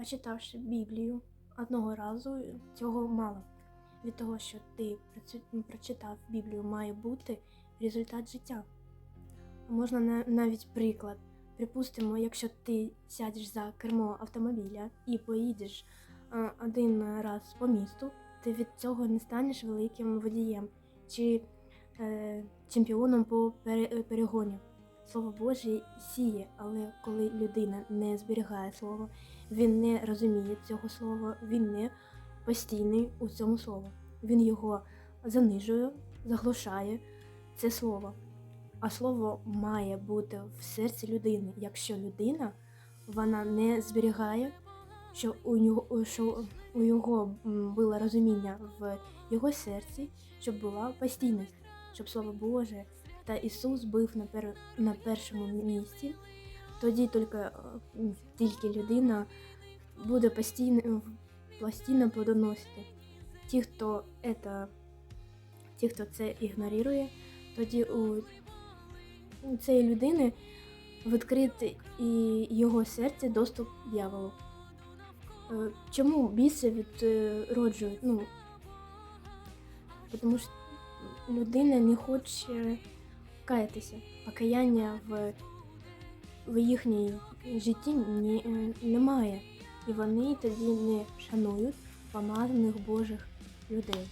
Почитавши Біблію одного разу, цього мало. Від того, що ти прочитав Біблію, має бути результат життя. Можна на- навіть приклад. Припустимо, якщо ти сядеш за кермо автомобіля і поїдеш один раз по місту, ти від цього не станеш великим водієм чи е, чемпіоном по пере- перегонів. Слово Боже сіє, але коли людина не зберігає слово, він не розуміє цього слова, він не постійний у цьому слові. Він його занижує, заглушає це слово. А слово має бути в серці людини. Якщо людина вона не зберігає, що у нього що у його було розуміння в його серці, щоб була постійність, щоб слово Боже та Ісус був на, пер, на першому місці, тоді тільки, е, тільки людина буде постійно, постійно плодоносити. Ті, хто это, ті, хто це ігнорує, тоді у, у цієї людини відкрити і його серце доступ дьяволу. Е, Чому біси відроджують? Ну, тому що людина не хоче каятися. Покаяння в, в їхній житті ні, е, немає. І вони тоді не шанують помазаних Божих людей.